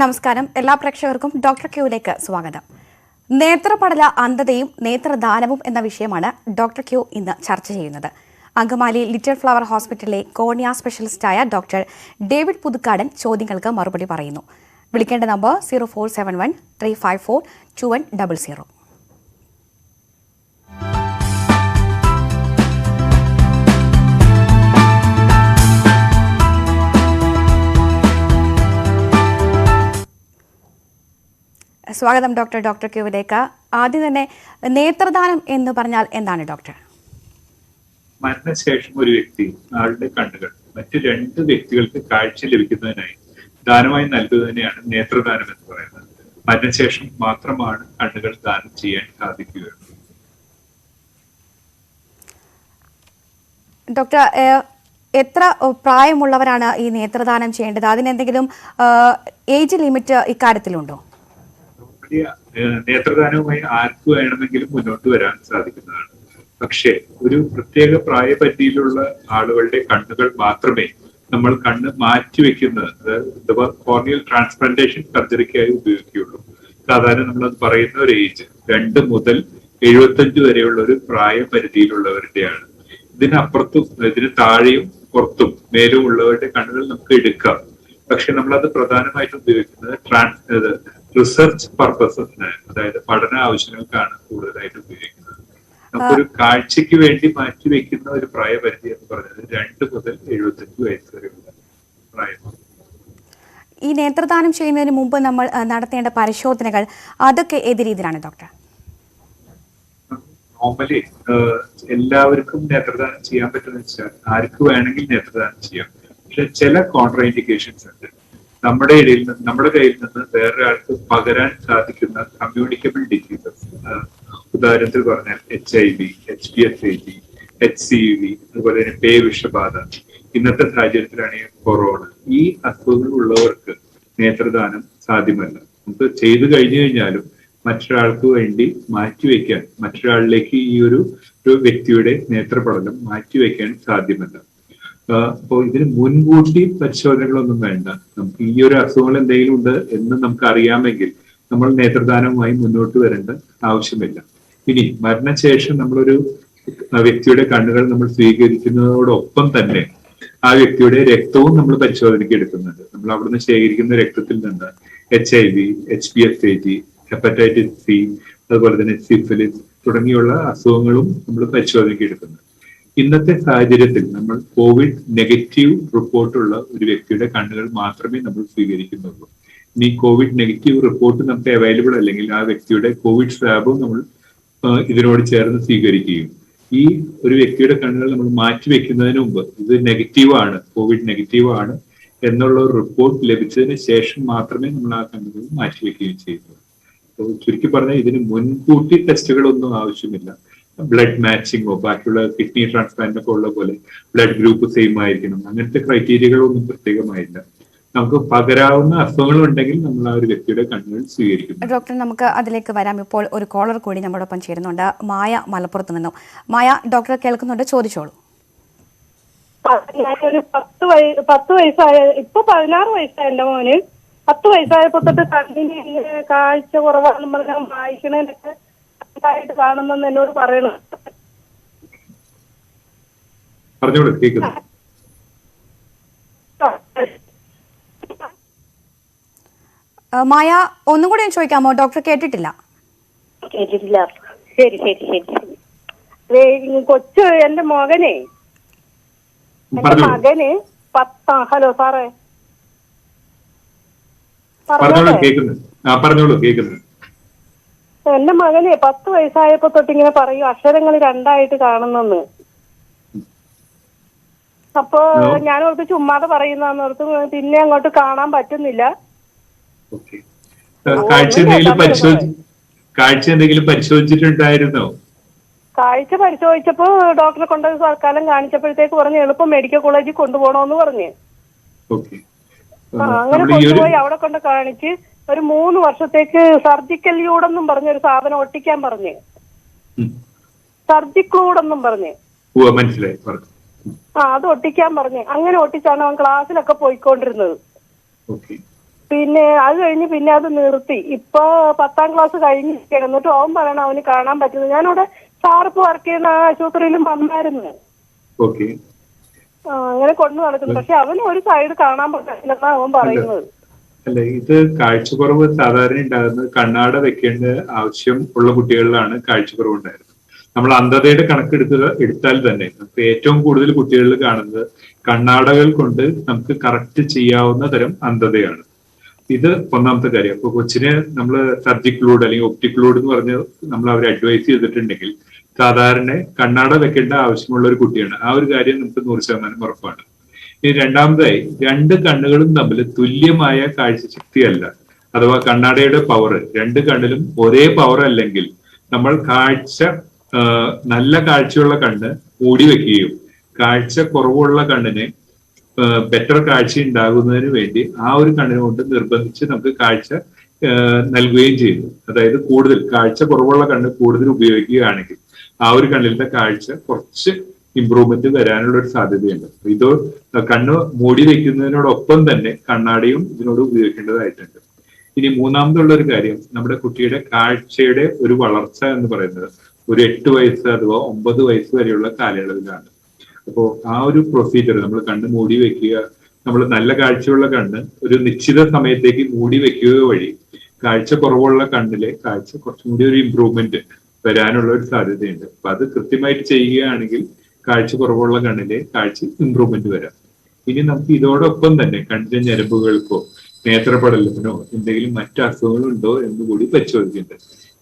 നമസ്കാരം. എല്ലാ പ്രേക്ഷകർക്കും ഡോക്ടർ ക്യൂവിലേക്ക് സ്വാഗതം. നേത്രപടല അന്ധതയും നേത്രദാനവും എന്ന വിഷയമാണ് ഡോക്ടർ ക്യൂ ഇന്ന് ചർച്ച ചെയ്യുന്നത്. അങ്കമാലി ലിറ്റിൽ ഫ്ലവർ ഹോസ്പിറ്റലിലെ കോർണിയ സ്പെഷ്യലിസ്റ്റായ ഡോക്ടർ ഡേവിഡ് പുതുക്കാടൻ ചോദ്യങ്ങൾക്ക് മറുപടി പറയുന്നു. വിളിക്കേണ്ട number zero four seven one three five four two one double zero. സ്വാഗതം ഡോക്ടർ ഡോക്ടർ ക്യൂവിലേക്ക്. ആദ്യം തന്നെ നേത്രദാനം എന്ന് പറഞ്ഞാൽ എന്താണ് ഡോക്ടർ? മരണശേഷം ഒരു വ്യക്തി ആളുടെ കണ്ണുകൾ മറ്റു രണ്ട് വ്യക്തികൾക്ക് കാഴ്ച ലഭിക്കുന്നതിനായി ദാനമായി നൽകുന്നതിനെയാണ് നേത്രദാനം എന്ന് പറയുന്നത്. മരണശേഷം മാത്രമാണ് കണ്ണുകൾ ദാനം ചെയ്യാൻ സാധിക്കുക. ഡോക്ടർ എത്ര പ്രായമുള്ളവരാണ് ഈ നേത്രദാനം ചെയ്യേണ്ടത്? അതിനെന്തെങ്കിലും ഏജ് ലിമിറ്റ് ഇക്കാര്യത്തിലുണ്ടോ? വലിയ നേത്രദാനവുമായി ആർക്ക് വേണമെങ്കിലും മുന്നോട്ട് വരാൻ സാധിക്കുന്നതാണ്. പക്ഷേ ഒരു പ്രത്യേക പ്രായപരിധിയിലുള്ള ആളുകളുടെ കണ്ണുകൾ മാത്രമേ നമ്മൾ കണ്ണ് മാറ്റിവെക്കുന്നത് അഥവാ കോർണിയൽ ട്രാൻസ്പ്ലാന്റേഷൻ സർജറിക്കായി ഉപയോഗിക്കുകയുള്ളൂ. സാധാരണ നമ്മൾ അത് പറയുന്ന ഒരു ഏജ് രണ്ട് മുതൽ എഴുപത്തഞ്ച് വരെയുള്ള ഒരു പ്രായപരിധിയിലുള്ളവരുടെയാണ്. ഇതിനപ്പുറത്തും ഇതിന് താഴെയും പുറത്തും മേലും ഉള്ളവരുടെ കണ്ണുകൾ നമുക്ക് എടുക്കാം. പക്ഷെ നമ്മളത് പ്രധാനമായിട്ടും ഉപയോഗിക്കുന്നത് ട്രാൻസ് റിസർച്ച് പർപ്പസസിന് അതായത് പഠന ആവശ്യങ്ങൾക്കാണ് കൂടുതലായിട്ട് ഉപയോഗിക്കുന്നത്. നമുക്കൊരു കാഴ്ചയ്ക്ക് വേണ്ടി മാറ്റി വെക്കുന്ന ഒരു പ്രായപരിധി എന്ന് പറയുന്നത് രണ്ട് മുതൽ എഴുപത്തഞ്ച് വയസ്സ് വരെയുള്ള പ്രായം. ഈ നേത്രദാനം ചെയ്യുന്നതിന് മുമ്പ് നമ്മൾ നടത്തേണ്ട പരിശോധനകൾ അതൊക്കെ ഏത് രീതിയിലാണ് ഡോക്ടർ? നോർമലി എല്ലാവർക്കും നേത്രദാനം ചെയ്യാൻ പറ്റുന്ന വെച്ചാൽ ആർക്ക് വേണമെങ്കിൽ നേത്രദാനം ചെയ്യാം. പക്ഷെ ചില കോൺട്രാ ഇൻഡിക്കേഷൻസ് ഉണ്ട്. നമ്മുടെ ഇടയിൽ നിന്ന് നമ്മുടെ കയ്യിൽ നിന്ന് വേറൊരാൾക്ക് പകരാൻ സാധിക്കുന്ന കമ്മ്യൂണിക്കബിൾ ഡിസീസസ് ഉദാഹരണത്തിൽ പറഞ്ഞാൽ H I V H P S I G H C V അതുപോലെ തന്നെ പേ വിഷബാധ. ഇന്നത്തെ സാഹചര്യത്തിലാണെങ്കിൽ കൊറോണ. ഈ അസുഖങ്ങൾ ഉള്ളവർക്ക് നേത്രദാനം സാധ്യമല്ല. നമുക്ക് ചെയ്തു കഴിഞ്ഞു കഴിഞ്ഞാലും മറ്റൊരാൾക്ക് വേണ്ടി മാറ്റിവെക്കാൻ മറ്റൊരാളിലേക്ക് ഈ ഒരു വ്യക്തിയുടെ നേത്രപഠനം മാറ്റിവെക്കാൻ സാധ്യമല്ല. അപ്പോൾ ഇതിന് മുൻകൂട്ടി പരിശോധനകളൊന്നും വേണ്ട. നമുക്ക് ഈ ഒരു അസുഖങ്ങൾ എന്തെങ്കിലും ഉണ്ട് എന്ന് നമുക്ക് അറിയാമെങ്കിൽ നമ്മൾ നേത്രദാനവുമായി മുന്നോട്ട് വരേണ്ട ആവശ്യമില്ല. ഇനി മരണശേഷം നമ്മളൊരു വ്യക്തിയുടെ കണ്ണുകൾ നമ്മൾ സ്വീകരിക്കുന്നതോടൊപ്പം തന്നെ ആ വ്യക്തിയുടെ രക്തവും നമ്മൾ പരിശോധനയ്ക്ക് എടുക്കുന്നുണ്ട്. നമ്മൾ അവിടുന്ന് ശേഖരിക്കുന്ന രക്തത്തിൽ നിന്ന് H I V H P S I T hepatitis C അതുപോലെ തന്നെ സിഫിലിസ് തുടങ്ങിയുള്ള അസുഖങ്ങളും നമ്മൾ പരിശോധനയ്ക്ക് എടുക്കുന്നുണ്ട്. ഇന്നത്തെ സാഹചര്യത്തിൽ നമ്മൾ കോവിഡ് നെഗറ്റീവ് റിപ്പോർട്ടുള്ള ഒരു വ്യക്തിയുടെ കണ്ണുകൾ മാത്രമേ നമ്മൾ സ്വീകരിക്കുന്നുള്ളൂ. ഇനി കോവിഡ് നെഗറ്റീവ് റിപ്പോർട്ട് നമുക്ക് അവൈലബിൾ അല്ലെങ്കിൽ ആ വ്യക്തിയുടെ കോവിഡ് സ്വാബും നമ്മൾ ഇതിനോട് ചേർന്ന് സ്വീകരിക്കുകയും. ഈ ഒരു വ്യക്തിയുടെ കണ്ണുകൾ നമ്മൾ മാറ്റി മാറ്റിവെക്കുന്നതിന് മുമ്പ് ഇത് നെഗറ്റീവ് ആണ് കോവിഡ് നെഗറ്റീവ് ആണ് എന്നുള്ള ഒരു റിപ്പോർട്ട് ലഭിച്ചതിന് ശേഷം മാത്രമേ നമ്മൾ ആ കണ്ണുകൾ മാറ്റിവെക്കുകയും ചെയ്യുന്നുള്ളൂ. അപ്പോൾ ചുരുക്കി പറഞ്ഞാൽ ഇതിന് മുൻകൂട്ടി ടെസ്റ്റുകളൊന്നും ആവശ്യമില്ല. ബ്ലഡ് മാച്ചിങ്ങോ ബാക്കിയുള്ള കിഡ്നി ട്രാൻസ്പ്ലാന്റ് ഒക്കെ ഉള്ള പോലെ ബ്ലഡ് ഗ്രൂപ്പ് സെയിം ആയിരിക്കണം. അങ്ങനത്തെ ക്രൈറ്റീരിയകളൊന്നും പ്രത്യേകമായില്ല. നമുക്ക് പകരാവുന്ന അസുഖങ്ങൾ ഉണ്ടെങ്കിൽ നമ്മൾ ആ ഒരു വ്യക്തിയുടെ കണ്ണുകൾ സ്വീകരിക്കും ഡോക്ടർ നമുക്ക് അതിലേക്ക് വരാം. ഇപ്പോൾ ഒരു കോളർ കൂടി നമ്മോടൊപ്പം ചേരുന്നുണ്ട്. മായ മലപ്പുറത്ത് നിന്നും. മായ ഡോക്ടർ കേൾക്കുന്നുണ്ട്. ചോദിച്ചോളൂ. ഞാനൊരു പത്ത് വയ പത്ത് വയസ്സായ ഇപ്പൊ പതിനാറ് വയസ്സായ എന്റെ മോന്. പത്ത് വയസ്സായപ്പോ തൊട്ട് കണ്ണിന് കാഴ്ച കുറവാണെന്ന് പറഞ്ഞാൽ വായിക്കണേനൊക്കെ ഇതായിട്ട് കാണുന്നെന്ന് എന്നോട് പറയണം? പറഞ്ഞോളൂ കേൾക്കുന്നു. മായ ഒന്നും കൂടി ഞാൻ ചോദിക്കാമോ? ഡോക്ടർ കേട്ടിട്ടില്ല. കേട്ടിട്ടില്ല. ശരി ശരി ശരി കൊച്ചു എന്റെ മകനെ. എന്റെ മകന് പത്താ ഹലോ സാറേ. പറഞ്ഞോളൂ പറഞ്ഞോളൂ കേൾക്കുന്നു. ആ പറഞ്ഞോളൂ കേൾക്കുന്നു. എന്റെ മകനെ പത്ത് വയസ്സായപ്പോ തൊട്ട് ഇങ്ങനെ പറയും അക്ഷരങ്ങൾ രണ്ടായിട്ട് കാണുന്നെന്ന്. അപ്പൊ ഞാൻ ഓർത്ത് ചുമ്മാതെ പറയുന്ന പിന്നെ അങ്ങോട്ട് കാണാൻ പറ്റുന്നില്ല. കാഴ്ച എന്തെങ്കിലും കാഴ്ച എന്തെങ്കിലും പരിശോധിച്ചിട്ടുണ്ടായിരുന്നോ? കാഴ്ച പരിശോധിച്ചപ്പോ ഡോക്ടറെ കൊണ്ട് തൽക്കാലം കാണിച്ചപ്പോഴത്തേക്ക് പറഞ്ഞു എളുപ്പം മെഡിക്കൽ കോളേജിൽ കൊണ്ടുപോകണമെന്ന് പറഞ്ഞു. അങ്ങനെ കൊണ്ടുപോയി അവിടെ കൊണ്ട് കാണിച്ച് ഒരു മൂന്ന് വർഷത്തേക്ക് സർജിക്കൽ യൂടെന്നും പറഞ്ഞ ഒരു സാധനം ഒട്ടിക്കാൻ പറഞ്ഞു. സർജിക്ലൂടെന്നും പറഞ്ഞു. മനസ്സിലായി. ആ അത് ഒട്ടിക്കാൻ പറഞ്ഞു. അങ്ങനെ ഒട്ടിച്ചാണ് അവൻ ക്ലാസ്സിലൊക്കെ പോയിക്കൊണ്ടിരുന്നത്. പിന്നെ അത് കഴിഞ്ഞ് പിന്നെ അത് നിർത്തി. ഇപ്പൊ പത്താം ക്ലാസ് കഴിഞ്ഞ് എന്നിട്ട് അവൻ പറയണം അവന് കാണാൻ പറ്റുന്നത്. ഞാനിവിടെ സാറിപ്പ് വർക്ക് ചെയ്യുന്ന ആ ആശുപത്രിയിലും വന്നായിരുന്നു. അങ്ങനെ കൊണ്ടു നടക്കുന്നു പക്ഷെ അവന് ഒരു സൈഡ് കാണാൻ പറ്റില്ലെന്നാ അവൻ പറയുന്നത്. അല്ല? ഇത് കാഴ്ചക്കുറവ് സാധാരണ ഉണ്ടാകുന്നത് കണ്ണാട വെക്കേണ്ട ആവശ്യം ഉള്ള കുട്ടികളിലാണ് കാഴ്ചക്കുറവ് ഉണ്ടായിരുന്നത്. നമ്മൾ അന്ധതയുടെ കണക്കെടുക്കുക എടുത്താൽ തന്നെ നമുക്ക് ഏറ്റവും കൂടുതൽ കുട്ടികളിൽ കാണുന്നത് കണ്ണാടകൾ കൊണ്ട് നമുക്ക് കറക്റ്റ് ചെയ്യാവുന്ന തരം അന്ധതയാണ്. ഇത് ഒന്നാമത്തെ കാര്യം. അപ്പൊ കൊച്ചിനെ നമ്മൾ സർജിക്കലോട് അല്ലെങ്കിൽ ഒപ്റ്റിക്കലോട് എന്ന് പറഞ്ഞ് നമ്മൾ അവരെ അഡ്വൈസ് ചെയ്തിട്ടുണ്ടെങ്കിൽ സാധാരണ കണ്ണാട വെക്കേണ്ട ആവശ്യമുള്ള ഒരു കുട്ടിയാണ്. ആ ഒരു കാര്യം നമുക്ക് നൂറ് ശതമാനം ഉറപ്പാണ്. ഇനി രണ്ടാമതായി രണ്ട് കണ്ണുകളും തമ്മിൽ തുല്യമായ കാഴ്ചശക്തിയല്ല. അഥവാ കണ്ണാടയുടെ പവർ രണ്ട് കണ്ണിലും ഒരേ പവർ അല്ലെങ്കിൽ നമ്മൾ കാഴ്ച നല്ല കാഴ്ചയുള്ള കണ്ണ് മൂടി വെക്കുകയും കാഴ്ച കുറവുള്ള കണ്ണിനെ ബെറ്റർ കാഴ്ച ഉണ്ടാകുന്നതിന് വേണ്ടി ആ ഒരു കണ്ണിനെ കൊണ്ട് നിർബന്ധിച്ച് നമുക്ക് കാഴ്ച നൽകുകയും ചെയ്യുന്നു. അതായത് കൂടുതൽ കാഴ്ച കുറവുള്ള കണ്ണ് കൂടുതൽ ഉപയോഗിക്കുകയാണെങ്കിൽ ആ ഒരു കണ്ണിലത്തെ കാഴ്ച കുറച്ച് ഇമ്പ്രൂവ്മെന്റ് വരാനുള്ള ഒരു സാധ്യതയുണ്ട് ഇത് കണ്ണ് മൂടി വെക്കുന്നതിനോടൊപ്പം തന്നെ കണ്ണാടിയും ഇതിനോട് ഉപയോഗിക്കേണ്ടതായിട്ടുണ്ട്. ഇനി മൂന്നാമതുള്ള ഒരു കാര്യം നമ്മുടെ കുട്ടിയുടെ കാഴ്ചയുടെ ഒരു വളർച്ച എന്ന് പറയുന്നത് ഒരു എട്ട് വയസ്സ് അഥവാ ഒമ്പത് വയസ്സ് വരെയുള്ള കാലയളവിലാണ്. അപ്പോൾ ആ ഒരു പ്രൊസീജിയർ നമ്മൾ കണ്ണ് മൂടി വെക്കുക നമ്മൾ നല്ല കാഴ്ചയുള്ള കണ്ണ് ഒരു നിശ്ചിത സമയത്തേക്ക് മൂടി വെക്കുക വഴി കാഴ്ച കുറവുള്ള കണ്ണിലെ കാഴ്ച കുറച്ചും കൂടി ഒരു ഇമ്പ്രൂവ്മെന്റ് വരാനുള്ള ഒരു സാധ്യതയുണ്ട്. അപ്പൊ അത് കൃത്യമായിട്ട് ചെയ്യുകയാണെങ്കിൽ കാഴ്ച കുറവുള്ള കണ്ണിലെ കാഴ്ച ഇമ്പ്രൂവ്മെന്റ് വരാം. ഇനി നമുക്ക് ഇതോടൊപ്പം തന്നെ കണ്ണിന്റെ ഞരമ്പുകൾക്കോ നേത്രപടലത്തിനോ എന്തെങ്കിലും മറ്റു അസുഖങ്ങളുണ്ടോ എന്ന് കൂടി പരിശോധിക്കുന്നുണ്ട്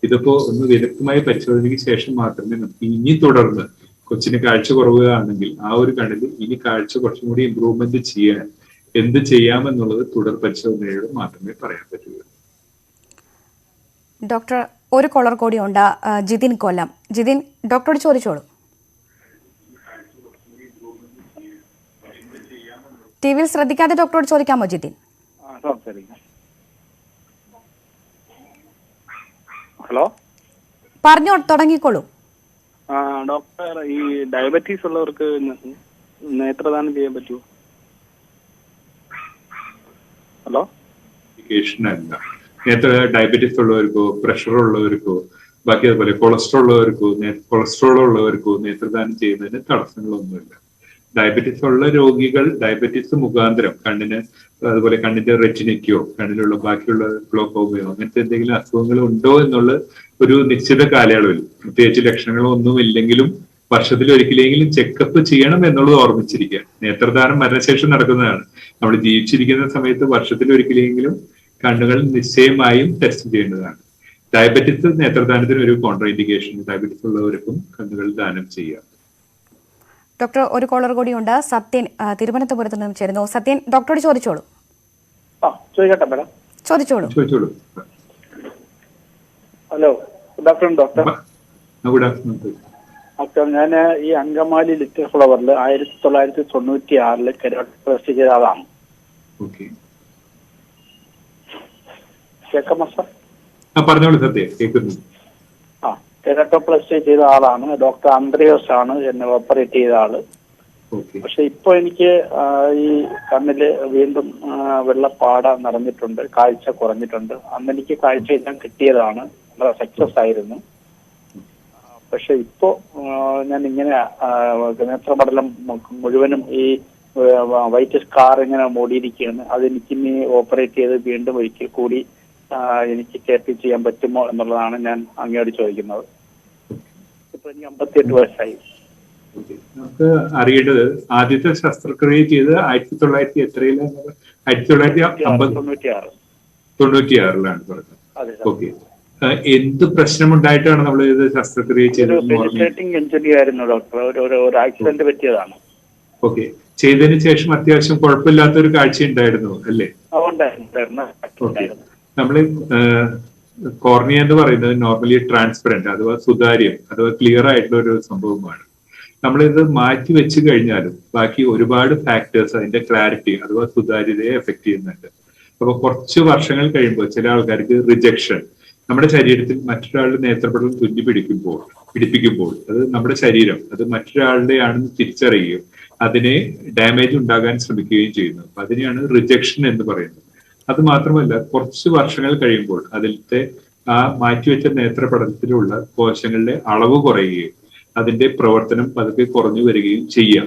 ഇതിപ്പോ ഒന്ന് വിദഗ്ധമായ പരിശോധനയ്ക്ക് ശേഷം മാത്രമേ നമുക്ക് ഇനി തുടർന്ന് കൊച്ചിന് കാഴ്ച കുറവുകയാണെങ്കിൽ ആ ഒരു കണ്ണിൽ ഇനി കാഴ്ച കുറച്ചും കൂടി ഇമ്പ്രൂവ്മെന്റ് ചെയ്യാൻ എന്ത് ചെയ്യാമെന്നുള്ളത് തുടർ പരിശോധനയോട് മാത്രമേ പറയാൻ പറ്റുകയുള്ളൂ. ഡോക്ടർ ഒരു കോളർ ഉണ്ട് ജിതിൻ കൊല്ലം. ജിതിൻ ഡോക്ടറോട് ചോദിച്ചോളൂ. ടി വിയിൽ ശ്രദ്ധിക്കാതെ ഡോക്ടറോട് ചോദിക്കാമോ ജിതിൻ? ഹലോ? പറഞ്ഞോ തുടങ്ങിക്കോളൂ. ഡോക്ടർ ഈ ഡയബറ്റീസ് ഉള്ളവർക്ക് നേത്രദാനം ചെയ്യാൻ പറ്റുമോ ഹലോ? അല്ല നേത്ര ഡയബറ്റീസ് ഉള്ളവർക്കോ പ്രഷർ ഉള്ളവർക്കോ ബാക്കി അതുപോലെ കൊളസ്ട്രോൾ ഉള്ളവർക്കോ കൊളസ്ട്രോൾ ഉള്ളവർക്കോ നേത്രദാനം ചെയ്യുന്നതിന് തടസ്സങ്ങളൊന്നുമില്ല. ഡയബറ്റീസ് ഉള്ള രോഗികൾ ഡയബറ്റിസ് മുഖാന്തരം കണ്ണിന് അതുപോലെ കണ്ണിന്റെ റെറ്റിനയ്ക്കോ കണ്ണിലുള്ള ബാക്കിയുള്ള ഗ്ലോക്കോമയോ അങ്ങനത്തെ എന്തെങ്കിലും അസുഖങ്ങൾ ഉണ്ടോ എന്നുള്ള ഒരു നിശ്ചിത കാലയളവിൽ. പ്രത്യേകിച്ച് ലക്ഷണങ്ങളോ ഒന്നും ഇല്ലെങ്കിലും വർഷത്തിൽ ഒരിക്കലെങ്കിലും ചെക്കപ്പ് ചെയ്യണം എന്നുള്ളത് ഓർമ്മിച്ചിരിക്കുക. നേത്രദാനം മരണശേഷം നടക്കുന്നതാണ്. നമ്മൾ ജീവിച്ചിരിക്കുന്ന സമയത്ത് വർഷത്തിൽ ഒരിക്കലെങ്കിലും കണ്ണുകൾ നിശ്ചയമായും ടെസ്റ്റ് ചെയ്യേണ്ടതാണ്. ഡയബറ്റിസ് നേത്രദാനത്തിന് ഒരു കോൺട്രാ ഇൻഡിക്കേഷൻ ഡയബറ്റിസ് ഉള്ളവർക്കും കണ്ണുകൾ ദാനം ചെയ്യാം. ഡോക്ടർ ഒരു കോളർ കൂടിയുണ്ട്. സത്യൻ തിരുവനന്തപുരത്ത് നിന്ന് ചേരുന്നു. സത്യൻ ഡോക്ടറോട് ചോദിച്ചോളൂ. ആ ചോദിക്കട്ടെ മേഡം. ചോദിച്ചോളൂ. ചോദിച്ചോളൂ. Hello good afternoon doctor. Good afternoon doctor ഞാൻ ഈ അങ്കമാലി ലിറ്റിൽ ഫ്ലവറിൽ ആയിരത്തി തൊള്ളായിരത്തി തൊണ്ണൂറ്റി ആറിൽ കെരോട്ടോപ്ലാസ്റ്റി ചെയ്ത ആളാണ് ഓക്കെ. കേൾക്കാമോ സാർ? പറഞ്ഞോളൂ സത്യം. കേൾക്കുന്നു. ആ ചെയ്ത ആളാണ്. ഡോക്ടർ ആന്ത്രിയോസ് ആണ് എന്നെ ഓപ്പറേറ്റ് ചെയ്ത ആൾ. പക്ഷെ ഇപ്പൊ എനിക്ക് ഈ കണ്ണിൽ വീണ്ടും വെള്ള വെള്ളപ്പാട നടന്നിട്ടുണ്ട്. കാഴ്ച കുറഞ്ഞിട്ടുണ്ട്. അന്ന് എനിക്ക് കാഴ്ച എല്ലാം കിട്ടിയതാണ്. വളരെ സക്സസ് ആയിരുന്നു. പക്ഷെ ഇപ്പോ ഞാൻ ഇങ്ങനെ നേത്രപടലം മുഴുവനും ഈ വൈറ്റ് സ്കാർ ഇങ്ങനെ മൂടിയിരിക്കുകയാണ്. അതെനിക്ക് ഇനി ഓപ്പറേറ്റ് ചെയ്ത് വീണ്ടും ഒരിക്കൽ കൂടി എനിക്ക് കേട്ടി ചെയ്യാൻ പറ്റുമോ എന്നുള്ളതാണ് ഞാൻ അങ്ങയോട് ചോദിക്കുന്നത്. ഇപ്പൊ എനിക്ക് അമ്പത്തിയെട്ട് വയസ്സായി. നമുക്ക് അറിയേണ്ടത് ആദ്യത്തെ ശസ്ത്രക്രിയ ചെയ്ത് ആയിരത്തി തൊള്ളായിരത്തി എത്രയിലാണ് ആയിരത്തി തൊള്ളായിരത്തി അമ്പത് തൊണ്ണൂറ്റിയാറ്. തൊണ്ണൂറ്റിയാറിലാണ് പറഞ്ഞത്. ഓക്കെ. എന്ത് പ്രശ്നമുണ്ടായിട്ടാണ് നമ്മൾ ഇത് ശസ്ത്രക്രിയ ചെയ്തത് എന്ന് ഇഞ്ചുറി ആയിരുന്നു ഡോക്ടർ ഒരു ഒരു ഒരു ആക്സിഡന്റ് പറ്റിയതാണ്. ഓക്കെ. ചെയ്തതിന് ശേഷം അത്യാവശ്യം കുഴപ്പമില്ലാത്ത ഒരു കാഴ്ച ഉണ്ടായിരുന്നു അല്ലേ? അതുകൊണ്ടായിരുന്നു ഓക്കെ. നമ്മൾ കോർണിയ എന്ന് പറയുന്നത് നോർമലി ട്രാൻസ്പെറന്റ് അഥവാ സുതാര്യം അഥവാ ക്ലിയർ ആയിട്ടുള്ള ഒരു സംഭവമാണ്. നമ്മളിത് മാറ്റി വെച്ച് കഴിഞ്ഞാലും ബാക്കി ഒരുപാട് ഫാക്ടേഴ്സ് അതിന്റെ ക്ലാരിറ്റി അഥവാ സുതാര്യതയെ എഫക്ട് ചെയ്യുന്നുണ്ട്. അപ്പൊ കുറച്ച് വർഷങ്ങൾ കഴിയുമ്പോൾ ചില ആൾക്കാർക്ക് റിജക്ഷൻ നമ്മുടെ ശരീരത്തിൽ മറ്റൊരാളുടെ നേത്രപടലം തുന്നി പിടിക്കുമ്പോൾ പിടിപ്പിക്കുമ്പോൾ അത് നമ്മുടെ ശരീരം അത് മറ്റൊരാളുടെ ആണെന്ന് തിരിച്ചറിയുകയും അതിനെ ഡാമേജ് ഉണ്ടാകാൻ ശ്രമിക്കുകയും ചെയ്യുന്നു. അതിനെയാണ് റിജക്ഷൻ എന്ന് പറയുന്നത്. അത് മാത്രമല്ല കുറച്ച് വർഷങ്ങൾ കഴിയുമ്പോൾ അതിലത്തെ ആ മാറ്റിവെച്ച നേത്രപടലത്തിലുള്ള കോശങ്ങളുടെ അളവ് കുറയുകയും അതിന്റെ പ്രവർത്തനം പതുക്കെ കുറഞ്ഞു വരികയും ചെയ്യാം.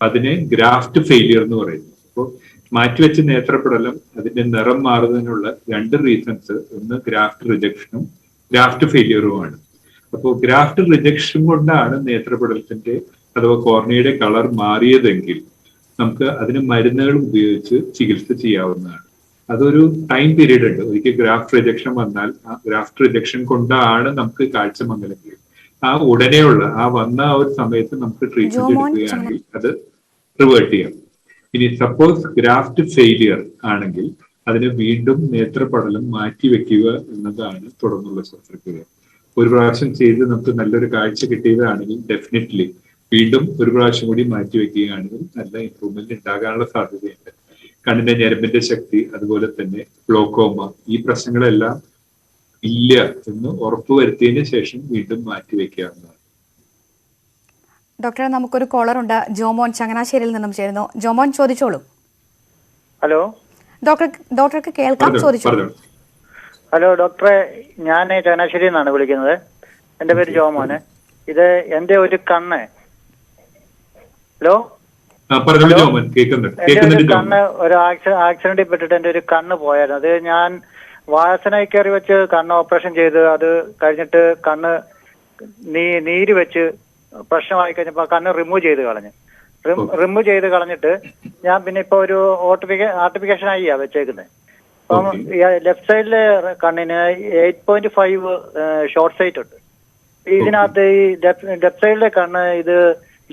അതിനെ ഗ്രാഫ്റ്റ് ഫെയിലിയർ എന്ന് പറയുന്നു. അപ്പോൾ മാറ്റിവെച്ച നേത്രപടലം അതിന്റെ നിറം മാറുന്നതിനുള്ള രണ്ട് റീസൺസ് ഒന്ന് ഗ്രാഫ്റ്റ് റിജക്ഷനും ഗ്രാഫ്റ്റ് ഫെയിലിയറുമാണ് അപ്പോൾ ഗ്രാഫ്റ്റ് റിജക്ഷൻ കൊണ്ടാണ് നേത്രപടലത്തിന്റെ അഥവാ കോർണിയയുടെ കളർ മാറിയതെങ്കിൽ നമുക്ക് അതിന് മരുന്നുകൾ ഉപയോഗിച്ച് ചികിത്സ ചെയ്യാവുന്നതാണ്. അതൊരു ടൈം പീരീഡ് ഉണ്ട്. ഒരിക്കൽ ഗ്രാഫ്റ്റ് റിജക്ഷൻ വന്നാൽ ആ ഗ്രാഫ്റ്റ് റിജക്ഷൻ കൊണ്ടാണ് നമുക്ക് കാഴ്ച മംഗലെങ്കിൽ ആ ഉടനെയുള്ള ആ വന്ന ആ ഒരു സമയത്ത് നമുക്ക് ട്രീറ്റ്മെന്റ് എടുക്കുകയാണെങ്കിൽ അത് റിവേർട്ട് ചെയ്യാം. ഇനി സപ്പോസ് ഗ്രാഫ്റ്റ് ഫെയിലിയർ ആണെങ്കിൽ അതിന് വീണ്ടും നേത്രപടലം മാറ്റി വെക്കുക എന്നതാണ് തുടർന്നുള്ള ശസ്ത്രക്രിയ. ഒരു പ്രാവശ്യം ചെയ്ത് നമുക്ക് നല്ലൊരു കാഴ്ച കിട്ടിയതാണെങ്കിൽ ഡെഫിനറ്റ്ലി വീണ്ടും ഒരു പ്രാവശ്യം കൂടി മാറ്റി വെക്കുകയാണെങ്കിൽ നല്ല ഇമ്പ്രൂവ്മെന്റ് ഉണ്ടാകാനുള്ള സാധ്യതയുണ്ട്. കണ്ണിന്റെ ഞരമ്പിന്റെ ശക്തി അതുപോലെ തന്നെ ഗ്ലോക്കോമ ഈ പ്രശ്നങ്ങളെല്ലാം ഇല്ല എന്ന് ഉറപ്പുവരുത്തിയതിന് ശേഷം വീണ്ടും മാറ്റി വെക്കാവുന്നതാണ് ഡോക്ടറെ നമുക്കൊരു കോളർ ഉണ്ട്. ജോമോൻ ചങ്ങനാശ്ശേരിയിൽ നിന്നും ചേരുന്നു. ജോമോൻ ചോദിച്ചോളൂ. ഹലോ? ഡോക്ടർ ഡോക്ടർക്ക് കേൾക്കാം ചോദിച്ചോളൂ. ഹലോ ഡോക്ടറെ ഞാൻ ചങ്ങനാശ്ശേരിയിൽ നിന്നാണ് വിളിക്കുന്നത്. എന്റെ പേര് ജോമോന്. ഇത് എന്റെ ഒരു കണ്ണ്. ഹലോ? കണ്ണ് ഒരു ആക്സിഡന്റിൽ പെട്ടിട്ട് എന്റെ ഒരു കണ്ണ് പോയായിരുന്നു. അത് ഞാൻ വാസന കയറി വെച്ച് കണ്ണ് ഓപ്പറേഷൻ ചെയ്ത് അത് കഴിഞ്ഞിട്ട് കണ്ണ് നീ നീര് വെച്ച് പ്രശ്നമായി കഴിഞ്ഞപ്പോ കണ്ണ് റിമൂവ് ചെയ്ത് കളഞ്ഞു. റിമൂവ് ചെയ്ത് കളഞ്ഞിട്ട് ഞാൻ പിന്നെ ഇപ്പൊ ഒരു ആർട്ടിഫിക്കേഷൻ ആയി വെച്ചേക്കുന്നത്. അപ്പം. ലെഫ്റ്റ് സൈഡിലെ കണ്ണിന് eight point five short sight ഉണ്ട്. ഇതിനകത്ത് ഈ ലെഫ്റ്റ് സൈഡിലെ കണ്ണ് ഇത്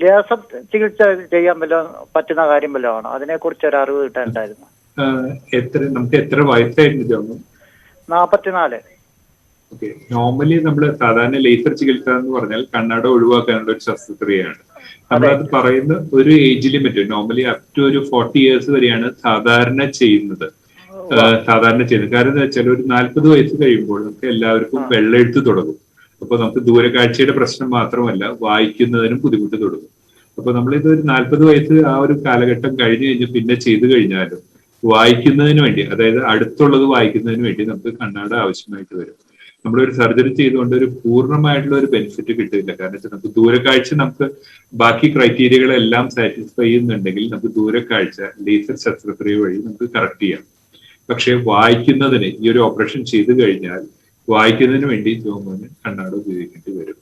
ലേസർ ചികിത്സ ചെയ്യാൻ വല്ല പറ്റുന്ന കാര്യം വല്ല ആണോ? അതിനെ കുറിച്ച് ഒരു അറിവ് കിട്ടാനുണ്ടായിരുന്നു. എത്ര നമുക്ക് എത്ര വയസ്സായിരുന്നു നാപ്പത്തിനാല്. ഓക്കെ. നോർമലി നമ്മൾ സാധാരണ ലേസർ ചികിത്സ എന്ന് പറഞ്ഞാൽ കണ്ണട ഒഴിവാക്കാനുള്ള ഒരു ശസ്ത്രക്രിയയാണ്. നമ്മളത് പറയുന്ന ഒരു age limit normally up to ഒരു ഫോർട്ടി ഇയേഴ്സ് വരെയാണ് സാധാരണ ചെയ്യുന്നത്. സാധാരണ ചെയ്യുന്നത്. കാരണം എന്താ വെച്ചാൽ ഒരു നാൽപ്പത് വയസ്സ് കഴിയുമ്പോൾ നമുക്ക് എല്ലാവർക്കും വെള്ളെഴുത്ത് തുടങ്ങും. അപ്പൊ നമുക്ക് ദൂരക്കാഴ്ചയുടെ പ്രശ്നം മാത്രമല്ല വായിക്കുന്നതിനും ബുദ്ധിമുട്ട് തുടങ്ങും അപ്പൊ നമ്മളിത് ഒരു നാൽപ്പത് വയസ്സ് ആ ഒരു കാലഘട്ടം കഴിഞ്ഞു കഴിഞ്ഞ് പിന്നെ ചെയ്തു കഴിഞ്ഞാലും വായിക്കുന്നതിന് വേണ്ടി അതായത് അടുത്തുള്ളത് വായിക്കുന്നതിന് വേണ്ടി നമുക്ക് കണ്ണാട ആവശ്യമായിട്ട് വരും. നമ്മളൊരു സർജറി ചെയ്തുകൊണ്ട് ഒരു പൂർണമായിട്ടുള്ള ഒരു ബെനിഫിറ്റ് കിട്ടില്ല കാരണം വെച്ചാൽ നമുക്ക് ദൂരക്കാഴ്ച നമുക്ക് ബാക്കി ക്രൈറ്റീരിയകളെല്ലാം സാറ്റിസ്ഫൈ ചെയ്യുന്നുണ്ടെങ്കിൽ നമുക്ക് ദൂരക്കാഴ്ച ലേസർ ശസ്ത്രക്രിയ വഴി നമുക്ക് കറക്റ്റ് ചെയ്യാം. പക്ഷേ വായിക്കുന്നതിന് ഈ ഒരു ഓപ്പറേഷൻ ചെയ്തു കഴിഞ്ഞാൽ വായിക്കുന്നതിന് വേണ്ടി ജോമോന് കണ്ണാട് ഉപയോഗിക്കേണ്ടി വരും.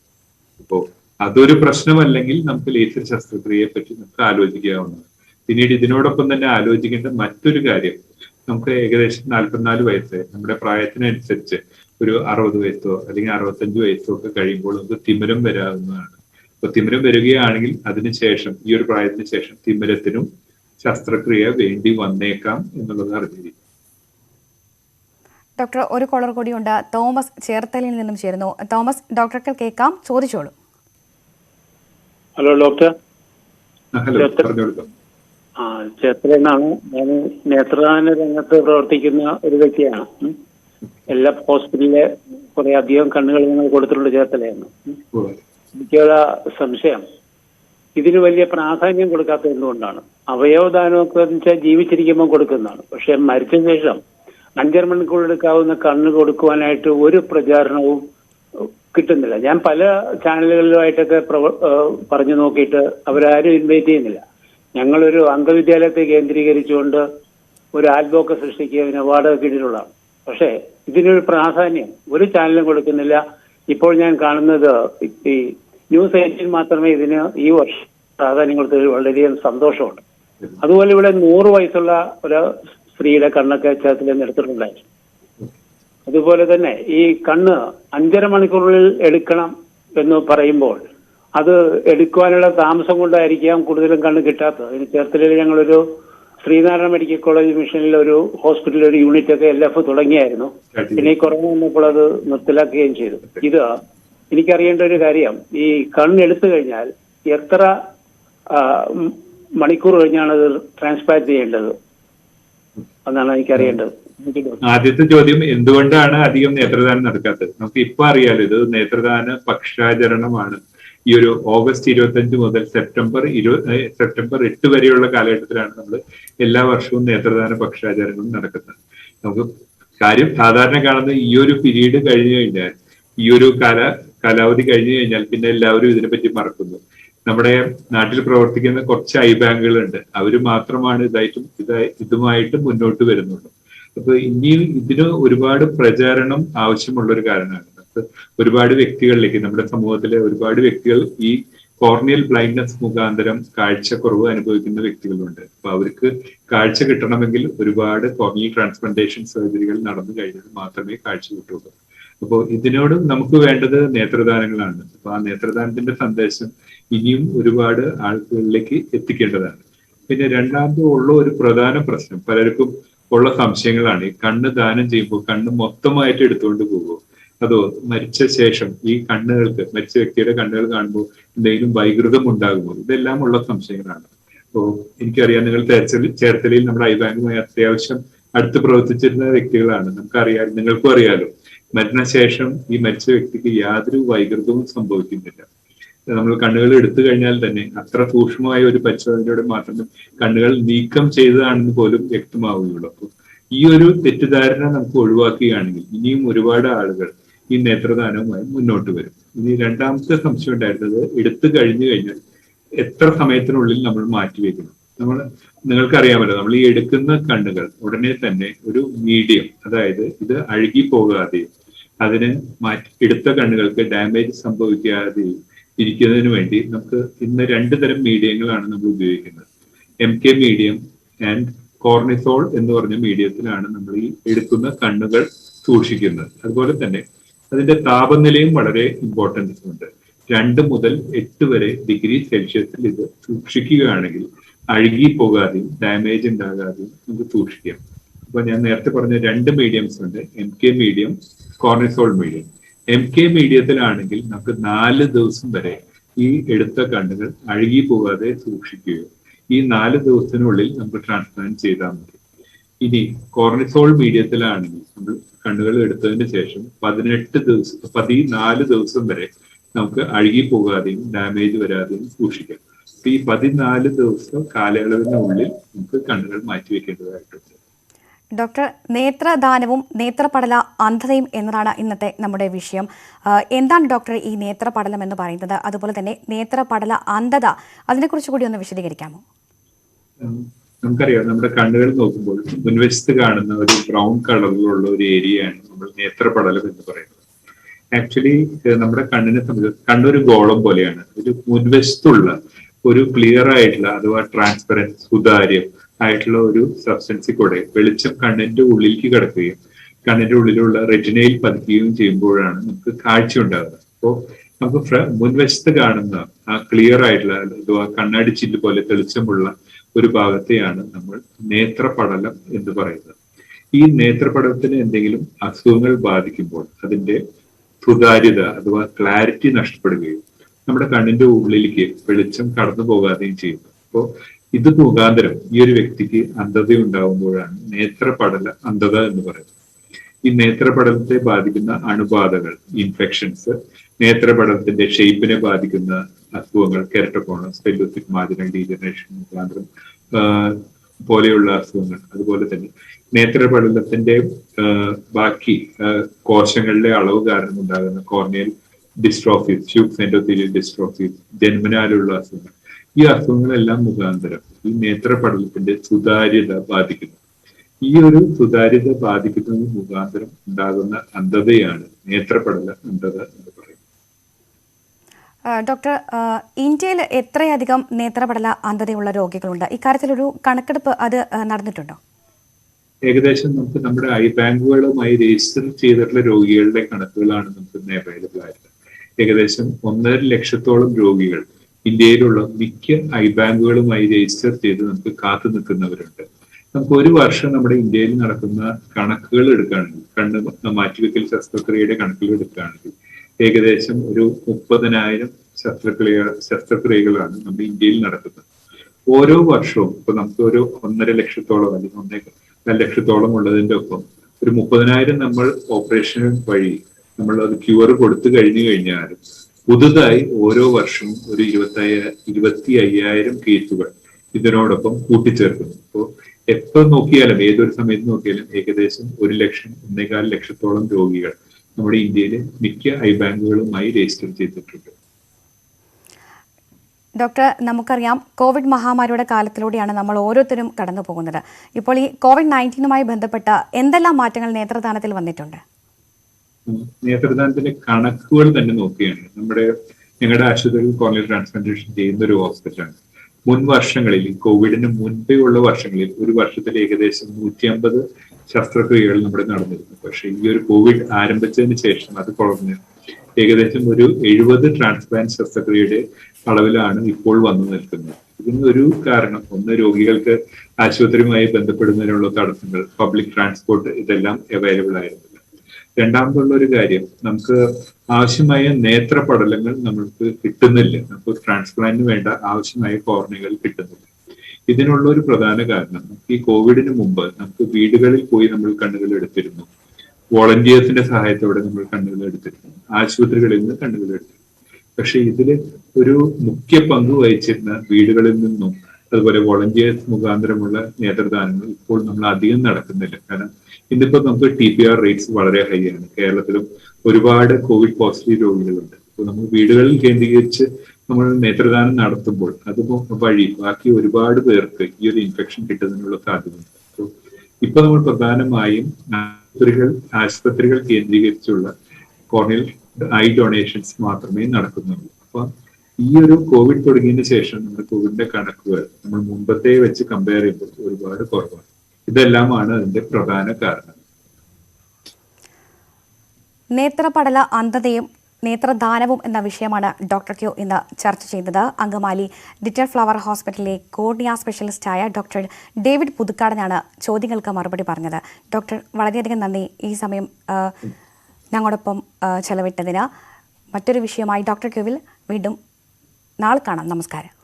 അപ്പോ അതൊരു പ്രശ്നമല്ലെങ്കിൽ നമുക്ക് ലേസർ ശസ്ത്രക്രിയയെ പറ്റി നമുക്ക് ആലോചിക്കാവുന്നതാണ്. പിന്നീട് ഇതിനോടൊപ്പം തന്നെ ആലോചിക്കേണ്ട മറ്റൊരു കാര്യം നമുക്ക് ഏകദേശം നാൽപ്പത്തിനാല് വയസ്സ് നമ്മുടെ പ്രായത്തിനനുസരിച്ച് ഒരു അറുപത് വയസ്സോ അല്ലെങ്കിൽ അറുപത്തഞ്ച് വയസ്സോ ഒക്കെ കഴിയുമ്പോൾ നമുക്ക് തിമിരം വരാവുന്നതാണ്. അപ്പൊ തിമിരം വരികയാണെങ്കിൽ അതിനുശേഷം ഈ ഒരു പ്രായത്തിന് ശേഷം തിമിരത്തിനും ശസ്ത്രക്രിയ വേണ്ടി വന്നേക്കാം എന്നുള്ളത് അറിഞ്ഞിരിക്കും ഡോക്ടർ ഒരു കോളർ കൂടിയുണ്ട് തോമസ് ചേർത്തലിൽ നിന്നും ചേരുന്നു. തോമസ് ഡോക്ടർക്ക് കേൾക്കാം. ചോദിച്ചോളൂ. Hello doctor. ആ ചേർത്തലയെന്നാണ് ഞാൻ നേത്രദാന രംഗത്ത് പ്രവർത്തിക്കുന്ന ഒരു വ്യക്തിയാണ്. എല്ലാ ഹോസ്പിറ്റലിലെ കുറെ അധികം കണ്ണുകൾ ഞങ്ങൾ കൊടുത്തിട്ടുണ്ട് ചേർത്തലയാണ് ഉം. എനിക്കുള്ള സംശയം. ഇതിന് വലിയ പ്രാധാന്യം കൊടുക്കാത്തത് എന്തുകൊണ്ടാണ്? അവയവദാനമൊക്കെ വെച്ചാൽ ജീവിച്ചിരിക്കുമ്പോൾ കൊടുക്കുന്നതാണ്. പക്ഷെ മരിച്ച ശേഷം അഞ്ചര മണിക്കൂർ എടുക്കാവുന്ന കണ്ണ് കൊടുക്കുവാനായിട്ട് ഒരു പ്രചാരണവും കിട്ടുന്നില്ല. ഞാൻ പല ചാനലുകളിലുമായിട്ടൊക്കെ പ്രവ- പറഞ്ഞു നോക്കിയിട്ട് അവരാരും ഇൻവൈറ്റ് ചെയ്യുന്നില്ല. ഞങ്ങളൊരു അംഗവിദ്യാലയത്തെ കേന്ദ്രീകരിച്ചുകൊണ്ട് ഒരു ആൽബമൊക്കെ സൃഷ്ടിക്കുക അവാർഡ് കിട്ടിയിട്ടുള്ളതാണ്. പക്ഷേ ഇതിനൊരു പ്രാധാന്യം. ഒരു ചാനലും കൊടുക്കുന്നില്ല. ഇപ്പോൾ ഞാൻ കാണുന്നത് ഈ ന്യൂസ് ഏജൻസിൽ മാത്രമേ ഇതിന് ഈ വർഷം പ്രാധാന്യം കൊടുത്തതിൽ വളരെയധികം സന്തോഷമുണ്ട്. അതുപോലെ ഇവിടെ നൂറ് വയസ്സുള്ള ഒരു സ്ത്രീയുടെ കണ്ണൊക്കെ ചേർത്തിൽ നിന്ന് എടുത്തിട്ടുണ്ടായിരുന്നു. അതുപോലെ തന്നെ ഈ കണ്ണ് അഞ്ചര മണിക്കൂറിൽ എടുക്കണം എന്ന് പറയുമ്പോൾ അത് എടുക്കുവാനുള്ള താമസം കൊണ്ടായിരിക്കാം കൂടുതലും കണ്ണ് കിട്ടാത്തത്. അതിന് ചേർത്തലയിൽ ഞങ്ങളൊരു ശ്രീനാരായണ മെഡിക്കൽ കോളേജ് മിഷനിൽ ഒരു ഹോസ്പിറ്റലിൽ ഒരു യൂണിറ്റ് ഒക്കെ എൽ എഫ് തുടങ്ങിയായിരുന്നു. പിന്നെ ഈ കൊറോണ വന്നപ്പോൾ അത് നിർത്തലാക്കുകയും ചെയ്തു. ഇത് എനിക്കറിയേണ്ട ഒരു കാര്യം ഈ കണ്ണ് എടുത്തു കഴിഞ്ഞാൽ എത്ര മണിക്കൂർ കഴിഞ്ഞാണ് അത് ട്രാൻസ്പ്ലാന്റ് ചെയ്യേണ്ടത്? എന്നാണ് എനിക്കറിയേണ്ടത്. ആദ്യത്തെ ചോദ്യം എന്തുകൊണ്ടാണ് അധികം നേത്രദാനം നടക്കാത്തത്? നമുക്ക് ഇപ്പൊ അറിയാലോ ഇത് നേത്രദാന പക്ഷാചരണമാണ്. ഈ ഒരു ഓഗസ്റ്റ് ഇരുപത്തഞ്ച് മുതൽ സെപ്റ്റംബർ ഇരു സെപ്റ്റംബർ എട്ട് വരെയുള്ള കാലഘട്ടത്തിലാണ് നമ്മൾ എല്ലാ വർഷവും നേത്രദാന പക്ഷാചരണം നടക്കുന്നത്. നമുക്ക് കാര്യം സാധാരണ കാണുന്ന ഈ ഒരു പിരീഡ് കഴിഞ്ഞു കഴിഞ്ഞാൽ ഈ ഒരു കാല കാലാവധി കഴിഞ്ഞു കഴിഞ്ഞാൽ പിന്നെ എല്ലാവരും ഇതിനെപ്പറ്റി മറക്കുന്നു. നമ്മുടെ നാട്ടിൽ പ്രവർത്തിക്കുന്ന കുറച്ച് ഐ ബാങ്കുകളുണ്ട്. അവർ മാത്രമാണ് ഇതായിട്ടും ഇതായി ഇതുമായിട്ട് മുന്നോട്ട് വരുന്നുള്ളൂ. അപ്പൊ ഇനിയും ഇതിന് ഒരുപാട് പ്രചാരണം ആവശ്യമുള്ള ഒരു കാരണമാണ് ഒരുപാട് വ്യക്തികളിലേക്ക് നമ്മുടെ സമൂഹത്തിലെ ഒരുപാട് വ്യക്തികൾ ഈ കോർണിയൽ ബ്ലൈൻഡ്നെസ് മുഖാന്തരം കാഴ്ചക്കുറവ് അനുഭവിക്കുന്ന വ്യക്തികളുണ്ട്. അപ്പൊ അവർക്ക് കാഴ്ച കിട്ടണമെങ്കിൽ ഒരുപാട് കോർണിയൽ ട്രാൻസ്പ്ലാന്റേഷൻ സർജറികൾ നടന്നു കഴിഞ്ഞാൽ മാത്രമേ കാഴ്ച കിട്ടുള്ളൂ അപ്പോൾ ഇതിനോട് നമുക്ക് വേണ്ടത് നേത്രദാനങ്ങളാണ്. അപ്പൊ ആ നേത്രദാനത്തിന്റെ സന്ദേശം ഇനിയും ഒരുപാട് ആളുകളിലേക്ക് എത്തിക്കേണ്ടതാണ്. പിന്നെ രണ്ടാമത് ഉള്ള ഒരു പ്രധാന പ്രശ്നം പലർക്കും ഉള്ള സംശയങ്ങളാണ്. ഈ കണ്ണ് ദാനം ചെയ്യുമ്പോൾ കണ്ണ് മൊത്തമായിട്ട് എടുത്തുകൊണ്ട് പോകുമോ അതോ മരിച്ച ശേഷം ഈ കണ്ണുകൾക്ക് മരിച്ച വ്യക്തിയുടെ കണ്ണുകൾ കാണുമ്പോൾ എന്തെങ്കിലും വൈകൃതം ഉണ്ടാകുമോ? ഇതെല്ലാം ഉള്ള സംശയങ്ങളാണ്. അപ്പോ എനിക്കറിയാം നിങ്ങൾ ചേർത്തലയിൽ ചേർത്തലയിൽ നമ്മുടെ ഐ അത്യാവശ്യം അടുത്ത് പ്രവർത്തിച്ചിരുന്ന വ്യക്തികളാണ്. നമുക്കറിയാം നിങ്ങൾക്കും അറിയാലോ മരണശേഷം ഈ മരിച്ച വ്യക്തിക്ക് യാതൊരു വൈകൃതവും സംഭവിക്കുന്നില്ല. നമ്മൾ കണ്ണുകൾ എടുത്തു കഴിഞ്ഞാൽ തന്നെ അത്ര സൂക്ഷ്മമായ ഒരു പരിശോധനയോടെ മാത്രമേ കണ്ണുകൾ നീക്കം ചെയ്തതാണെന്ന് പോലും വ്യക്തമാവുകയുള്ളൂ. അപ്പോൾ ഈ ഒരു തെറ്റിദ്ധാരണ നമുക്ക് ഒഴിവാക്കുകയാണെങ്കിൽ ഇനിയും ഒരുപാട് ആളുകൾ ഈ നേത്രദാനവുമായി മുന്നോട്ട് വരും. ഇനി രണ്ടാമത്തെ സംശയം ഉണ്ടായിരുന്നത് എടുത്തു കഴിഞ്ഞു കഴിഞ്ഞാൽ എത്ര സമയത്തിനുള്ളിൽ നമ്മൾ മാറ്റിവെക്കണം നമ്മൾ നിങ്ങൾക്കറിയാമല്ലോ നമ്മൾ ഈ എടുക്കുന്ന കണ്ണുകൾ ഉടനെ തന്നെ ഒരു മീഡിയം അതായത് ഇത് അഴുകി പോകാതെയും അതിന് മാറ്റി എടുത്ത കണ്ണുകൾക്ക് ഡാമേജ് സംഭവിക്കാതെയും ഇരിക്കുന്നതിന് വേണ്ടി നമുക്ക് ഇന്ന് രണ്ട് തരം മീഡിയങ്ങളാണ് നമ്മൾ ഉപയോഗിക്കുന്നത്. M K medium and Cornisol എന്ന് പറഞ്ഞ മീഡിയത്തിലാണ് നമ്മൾ ഈ എടുക്കുന്ന കണ്ണുകൾ സൂക്ഷിക്കുന്നത്. അതുപോലെ തന്നെ അതിന്റെ താപനിലയും വളരെ ഇമ്പോർട്ടൻസ് ഉണ്ട്. രണ്ട് മുതൽ എട്ട് വരെ ഡിഗ്രി സെൽഷ്യസിൽ ഇത് സൂക്ഷിക്കുകയാണെങ്കിൽ അഴുകി പോകാതെയും ഡാമേജ് ഉണ്ടാകാതെയും നമുക്ക് സൂക്ഷിക്കാം. അപ്പൊ ഞാൻ നേരത്തെ പറഞ്ഞ രണ്ട് മീഡിയംസ് ഉണ്ട്. M K medium Cornisol medium M K മീഡിയത്തിലാണെങ്കിൽ നമുക്ക് നാല് ദിവസം വരെ ഈ എടുത്ത കണ്ണുകൾ അഴുകി പോകാതെ സൂക്ഷിക്കുകയോ ഈ നാല് ദിവസത്തിനുള്ളിൽ നമുക്ക് ട്രാൻസ്പ്ലാന്റ് ചെയ്താൽ മതി. ഇനി കോർണിസോൾ മീഡിയത്തിലാണെങ്കിൽ നമ്മൾ കണ്ണുകൾ എടുത്തതിന് ശേഷം പതിനെട്ട് ദിവസം പതിനാല് ദിവസം വരെ നമുക്ക് അഴുകി പോകാതെയും ഡാമേജ് വരാതെയും സൂക്ഷിക്കാം. ഈ പതിനാല് ദിവസം കാലയളവിനുള്ളിൽ നമുക്ക് കണ്ണുകൾ മാറ്റിവെക്കേണ്ടതായിട്ടുണ്ട്. ഡോക്ടർ നേത്രദാനവും നേത്രപടല അന്ധതയും എന്നതാണ് ഇന്നത്തെ നമ്മുടെ വിഷയം. എന്താണ് ഡോക്ടർ ഈ നേത്രപടലം എന്ന് പറയുന്നത്? അതുപോലെ തന്നെ നേത്രപടല അന്ധത അതിനെക്കുറിച്ച് കൂടി ഒന്ന് വിശദീകരിക്കാമോ? നമുക്കറിയാം. നമ്മുടെ കണ്ണുകൾ നോക്കുമ്പോൾ മുൻവശത്ത് കാണുന്ന ഒരു ബ്രൗൺ കളറിലുള്ള ഒരു ഏരിയയാണ് നമ്മൾ നേത്രപടലം എന്ന് പറയുന്നത്. ആക്ച്വലി നമ്മുടെ കണ്ണിനെ സംബന്ധിച്ച് കണ്ണൊരു ഗോളം പോലെയാണ്. ഒരു മുൻവശത്തുള്ള ഒരു ക്ലിയർ ആയിട്ടുള്ള അഥവാ ട്രാൻസ്പെറൻസ് സുതാര്യം ആയിട്ടുള്ള ഒരു സബ്സ്റ്റൻസ് കൂടെ വെളിച്ചം കണ്ണിന്റെ ഉള്ളിലേക്ക് കിടക്കുകയും കണ്ണിന്റെ ഉള്ളിലുള്ള റെറ്റിനയിൽ പതിക്കുകയും ചെയ്യുമ്പോഴാണ് നമുക്ക് കാഴ്ച ഉണ്ടാകുന്നത്. അപ്പോൾ നമുക്ക് മുൻവശത്ത് കാണുന്ന ആ ക്ലിയർ ആയിട്ടുള്ള അഥവാ കണ്ണാടി ചില്ല് പോലെ തെളിച്ചമുള്ള ഒരു ഭാഗത്തെയാണ് നമ്മൾ നേത്രപടലം എന്ന് പറയുന്നത്. ഈ നേത്രപടലത്തിന് എന്തെങ്കിലും അസുഖങ്ങൾ ബാധിക്കുമ്പോൾ അതിന്റെ സുതാര്യത അഥവാ ക്ലാരിറ്റി നഷ്ടപ്പെടുകയും നമ്മുടെ കണ്ണിന്റെ ഉള്ളിലേക്ക് വെളിച്ചം കടന്നു പോകാതെയും ചെയ്യുന്നു. അപ്പോൾ ഇത് മുഖാന്തരം ഈ ഒരു വ്യക്തിക്ക് അന്ധത ഉണ്ടാകുമ്പോഴാണ് നേത്രപടല അന്ധത എന്ന് പറയുന്നത്. ഈ നേത്രപടലത്തെ ബാധിക്കുന്ന അണുബാധകൾ ഇൻഫെക്ഷൻസ് നേത്രപടലത്തിന്റെ ഷേപ്പിനെ ബാധിക്കുന്ന അസുഖങ്ങൾ കെരട്ടോകോണസ് സ്പെല്ലോസിക് മാജിനൽ ഡീജനറേഷൻ മുഖാന്തരം പോലെയുള്ള അസുഖങ്ങൾ അതുപോലെ തന്നെ നേത്രപടലത്തിന്റെ ബാക്കി കോശങ്ങളിലെ അളവ് കാരണം ഉണ്ടാകുന്ന കോർണിയൽ ഡിസ്ട്രോഫീസ് ട്യൂബ്സ് സെൻഡോത്തീരിയൽ ഡിസ്ട്രോഫീസ് ജന്മനാലുള്ള അസുഖങ്ങൾ. ഈ അസുഖങ്ങളെല്ലാം മുഖാന്തരം ഈ നേത്രപടലത്തിന്റെ സുതാര്യത ബാധിക്കുന്നു. ഈ ഒരു സുതാര്യത ബാധിക്കുന്നത് മുഖാന്തരം ഉണ്ടാകുന്ന അന്ധതയാണ് നേത്രപടല അന്ധത എന്ന് പറയുന്നത്. ഡോക്ടർ ഇന്ത്യയിൽ എത്രയധികം നേത്രപടല അന്ധതയുള്ള രോഗികളുണ്ട്? ഇക്കാര്യത്തിലൊരു കണക്കെടുപ്പ് അത് നടന്നിട്ടുണ്ടോ? ഏകദേശം നമുക്ക് നമ്മുടെ ഐ ബാങ്കുകളുമായി രജിസ്റ്റർ ചെയ്തിട്ടുള്ള രോഗികളുടെ കണക്കുകളാണ് നമുക്ക് ഇന്ന് അവൈലബിൾ ആയത് ഏകദേശം ഒന്നര ലക്ഷത്തോളം രോഗികൾ ഇന്ത്യയിലുള്ള മിക്ക ഐ ബാങ്കുകളുമായി രജിസ്റ്റർ ചെയ്ത് നമുക്ക് കാത്തു നിൽക്കുന്നവരുണ്ട്. നമുക്ക് ഒരു വർഷം നമ്മുടെ ഇന്ത്യയിൽ നടക്കുന്ന കണക്കുകൾ എടുക്കുകയാണെങ്കിൽ കണ്ണ് മാറ്റിവെക്കൽ ശസ്ത്രക്രിയയുടെ കണക്കുകൾ എടുക്കുകയാണെങ്കിൽ ഏകദേശം ഒരു മുപ്പതിനായിരം ശസ്ത്രക്രിയ ശസ്ത്രക്രിയകളാണ് നമ്മുടെ ഇന്ത്യയിൽ നടക്കുന്നത്. ഓരോ വർഷവും ഇപ്പൊ നമുക്ക് ഒരു ഒന്നര ലക്ഷത്തോളം അല്ലെങ്കിൽ ഒന്നേ ലക്ഷത്തോളം ഉള്ളതിന്റെ ഒപ്പം ഒരു മുപ്പതിനായിരം നമ്മൾ ഓപ്പറേഷൻ വഴി നമ്മൾ അത് ക്യൂർ കൊടുത്തു കഴിഞ്ഞു കഴിഞ്ഞാലും പുതുതായി ഓരോ വർഷവും ഒരു ഇരുപത്തി ഇരുപത്തി അയ്യായിരം കേസുകൾ ഇതിനോടൊപ്പം കൂട്ടിച്ചേർക്കുന്നു. അപ്പോൾ എപ്പോൾ നോക്കിയാലും ഏതൊരു സമയത്ത് നോക്കിയാലും ഏകദേശം ഒരു ലക്ഷം ഒന്നേകാൽ ലക്ഷത്തോളം രോഗികൾ നമ്മുടെ ഇന്ത്യയിൽ മിക്ക ഐ ബാങ്കുകളുമായി രജിസ്റ്റർ ചെയ്തിട്ടുണ്ട്. ഡോക്ടർ നമുക്കറിയാം കോവിഡ് മഹാമാരിയുടെ കാലത്തിലൂടെയാണ് നമ്മൾ ഓരോരുത്തരും കടന്നു പോകുന്നത് ഇപ്പോൾ ഈ കോവിഡ് നയന്റീനുമായി ബന്ധപ്പെട്ട എന്തെല്ലാം മാറ്റങ്ങൾ നേത്രദാനത്തിൽ വന്നിട്ടുണ്ട്. നേത്രദാനത്തിന്റെ കണക്കുകൾ തന്നെ നോക്കുകയാണ്. നമ്മുടെ ഞങ്ങളുടെ ആശുപത്രിയിൽ കോർണിയൽ ട്രാൻസ്പ്ലാന്റേഷൻ ചെയ്യുന്ന ഒരു ഹോസ്പിറ്റലാണ്. മുൻ വർഷങ്ങളിൽ കോവിഡിന് മുൻപേ ഉള്ള വർഷങ്ങളിൽ ഒരു വർഷത്തിൽ ഏകദേശം നൂറ്റി അമ്പത് ശസ്ത്രക്രിയകൾ നമ്മുടെ നടന്നിരുന്നു. പക്ഷെ ഈ ഒരു കോവിഡ് ആരംഭിച്ചതിന് ശേഷം അത് കുറഞ്ഞ് ഏകദേശം ഒരു എഴുപത് ട്രാൻസ്പ്ലാന്റ് ശസ്ത്രക്രിയയുടെ അളവിലാണ് ഇപ്പോൾ വന്നു നിൽക്കുന്നത്. ഇതിന് ഒരു കാരണം ഒന്ന് രോഗികൾക്ക് ആശുപത്രിയുമായി ബന്ധപ്പെടുന്നതിനുള്ള തടസ്സങ്ങൾ പബ്ലിക് ട്രാൻസ്പോർട്ട് ഇതെല്ലാം അവൈലബിൾ ആയിരുന്നില്ല രണ്ടാമതുള്ള ഒരു കാര്യം നമുക്ക് ആവശ്യമായ നേത്രപടലങ്ങൾ നമ്മൾക്ക് കിട്ടുന്നില്ല. നമുക്ക് ട്രാൻസ്പ്ലാന്റിന് വേണ്ട ആവശ്യമായ കോർണികൾ കിട്ടുന്നില്ല. ഇതിനുള്ള ഒരു പ്രധാന കാരണം ഈ കോവിഡിന് മുമ്പ് നമുക്ക് വീടുകളിൽ പോയി നമ്മൾ കണ്ണുകൾ എടുത്തിരുന്നു. വോളണ്ടിയേഴ്സിന്റെ സഹായത്തോടെ നമ്മൾ കണ്ണുകൾ എടുത്തിരുന്നു. ആശുപത്രികളിൽ നിന്ന് കണ്ണുകൾ എടുത്തിരുന്നു. പക്ഷെ ഇതിൽ ഒരു മുഖ്യ പങ്ക് വഹിച്ചിരുന്ന വീടുകളിൽ നിന്നും അതുപോലെ വോളണ്ടിയേഴ്സ് മുഖാന്തരമുള്ള നേതൃദാനങ്ങൾ ഇപ്പോൾ നമ്മൾ അധികം നടക്കുന്നില്ല കാരണം ഇന്നിപ്പോ നമുക്ക് ടി പി ആർ റേറ്റ്സ് വളരെ ഹൈ ആണ്. കേരളത്തിലും ഒരുപാട് കോവിഡ് പോസിറ്റീവ് രോഗികളുണ്ട്. അപ്പോൾ നമ്മൾ വീടുകളിൽ കേന്ദ്രീകരിച്ച് നമ്മൾ നേത്രദാനം നടത്തുമ്പോൾ അത് വഴി ബാക്കി ഒരുപാട് പേർക്ക് ഈ ഒരു ഇൻഫെക്ഷൻ കിട്ടുന്നതിനുള്ള സാധ്യതയുണ്ട്. അപ്പോൾ ഇപ്പൊ നമ്മൾ പ്രധാനമായും ആശുപത്രികൾ ആശുപത്രികൾ കേന്ദ്രീകരിച്ചുള്ള കോർണിയൽ ഐ ഡൊണേഷൻസ് മാത്രമേ നടക്കുന്നുള്ളൂ. അപ്പൊ ഈ ഒരു കോവിഡ് തുടങ്ങിയതിന് ശേഷം നമ്മുടെ കോവിഡിന്റെ കണക്കുകൾ നമ്മൾ മുമ്പത്തെ വെച്ച് കമ്പയർ ചെയ്യുമ്പോൾ ഒരുപാട് കുറവാണ്. ഇതെല്ലാമാണ് അതിന്റെ പ്രധാന കാരണം. നേത്രപടല അന്ധതയും നേത്രദാനവും എന്ന വിഷയമാണ് ഡോക്ടർ ക്യു ഇന്ന് ചർച്ച ചെയ്തത്. അങ്കമാലി ഡിറ്റർ ഫ്ലവർ ഹോസ്പിറ്റലിലെ കോർണിയ സ്പെഷ്യലിസ്റ്റായ ഡോക്ടർ ഡേവിഡ് പുതുക്കാടനാണ് ചോദ്യങ്ങൾക്ക് മറുപടി പറഞ്ഞത്. ഡോക്ടർ വളരെയധികം നന്ദി ഈ സമയം ഞങ്ങളോടൊപ്പം ചെലവിട്ടതിന്. മറ്റൊരു വിഷയമായി ഡോക്ടർ ക്യുവിൽ വീണ്ടും നാളെ കാണാം. നമസ്കാരം.